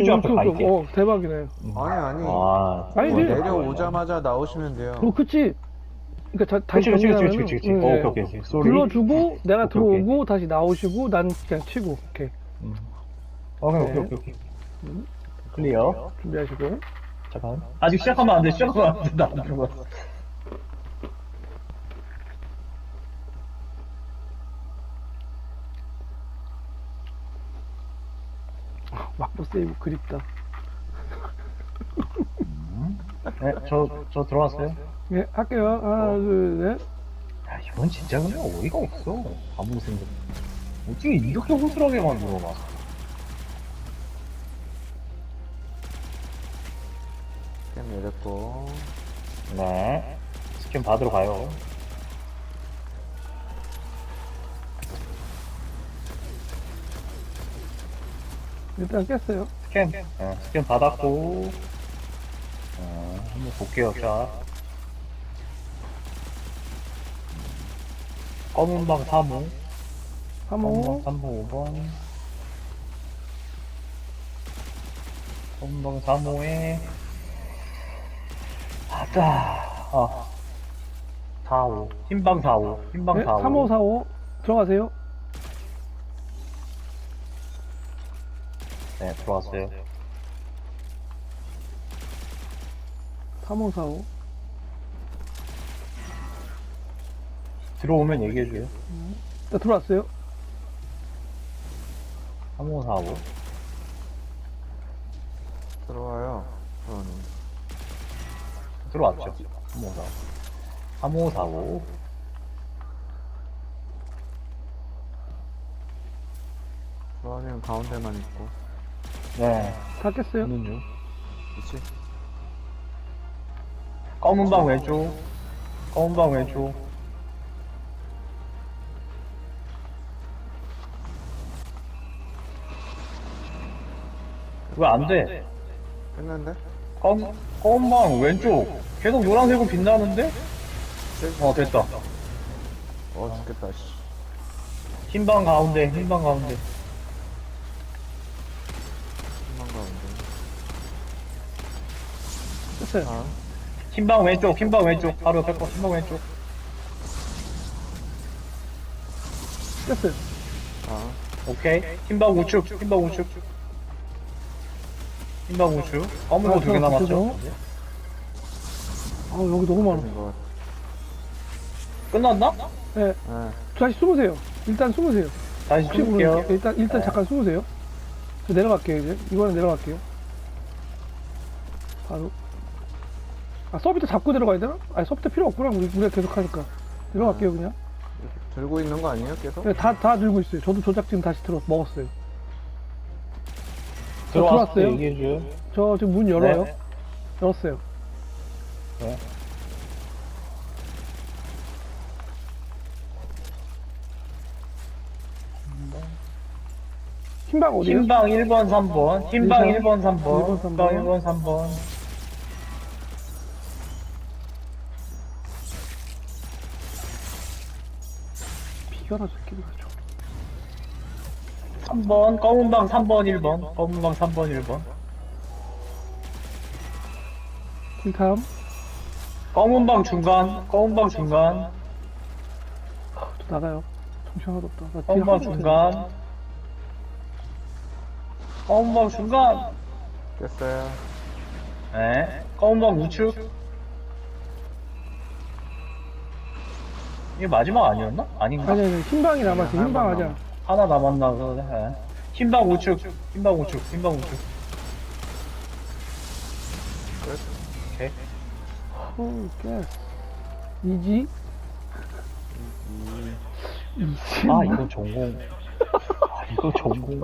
슈즈 앞에 가 있게. 어, 대박이네. 아니 아니 아, 아니, 어, 근데- 내려오자마자 나오시면 돼요 어, 그치. 그니까, 자, 다시 그치, 그치, 그치, 그치, 그치. 응, 어, 네. 오케이, 오케이. 쏘리. 불러주고, 내가 오케이, 들어오고, 다시 나오시고, 난 그냥 치고. 오케이. 음. 오케이, 오케이, 네. 오케이, 오케이. 클리어. 준비하시고. 잠깐. 아직 시작하면 안 돼, 시작하면 안 돼. 나안 들어갔어. 막부 세이브 그립다. 네, 저, 저 들어왔어요. 예, 할게요. 하나, 둘, 넷. 야, 이건 진짜 그냥 어이가 없어. 아무 생각. 어떻게 이렇게 호술하게 만들어 놨어? 게임 내렸고 네. 스캔 받으러 가요. 일단 깼어요. 스캔. 어, 스캔 받았고. 어, 한번 볼게요, 자. 검은 방 3호. 검은 방 3호. 3호 5번. 검은 방 3호에. 아따. 아. 4호. 흰방 4호. 흰방 네, 4호. 3호, 4호. 들어가세요. 네, 들어왔어요. 3호, 4호. 들어오면 얘기해줘요. 자, 들어왔어요. 3호 4호. 들어와요 저는 들어왔죠. 3호 4호. 3호 4호. 들어와면 가운데만 있고 네. 다 깼어요. 있는 중. 그치 검은 방 왼쪽. 검은 방 왼쪽. 왜 안 돼? 했는데 검, 검은 방 왼쪽. 계속 노란색은 빛나는데? 어, 됐다. 어 죽겠다 씨 흰 방 가운데, 흰 방 가운데. 깼어요. 아 흰방 왼쪽, 흰방 왼쪽. 바로 옆에 거, 흰방 왼쪽. 깼어요. 아, 오케이. 흰방 우측, 흰방 우측. 흰방 우측. 검은 거두개 아, 남았죠? 그죠? 아, 여기 너무 많아. 끝났나? 네, 네. 다시 숨으세요. 일단 숨으세요. 다시 혹시 숨을게요. 모르니까 일단, 일단 네. 잠깐 숨으세요. 저 내려갈게요, 이제. 이거는 내려갈게요. 바로. 아, 서비스 잡고 내려가야 되나? 아니, 서비스 필요 없구나. 우리, 우리가 계속 하니까. 내려갈게요, 그냥. 들고 있는 거 아니에요 계속? 네, 다, 다 들고 있어요. 저도 조작 지금 다시 들어, 먹었어요. 때 들어왔어요? 얘기해줘요. 저 지금 문 열어요. 네. 열었어요. 네. 흰방 어디에요? 흰방 1번, 3번. 흰방 일번, 1번, 3번. 일번, 삼번. 흰방 1번, 3번. 비가라, 새끼들. 좀. 3번, 검은 방 3번, 1번. 검은 방 3번, 1번. 킬탐. 검은 방 중간, 검은 방 중간. 또 나가요. 정신 하나도 없다. 나 검은 방 하나도. 중간. 검은 방 중간. 깼어요 네. 검은 방 우측. 이게 마지막 아니었나? 아닌가? 아니, 아니, 흰방이 남았어. 흰방 하자. 하나 남았나. 예. 흰방 우측, 흰방 우측, 흰방 우측. 끝 오케이. 오. 이지? 이지? 아 이거 전공. 아 이거 전공.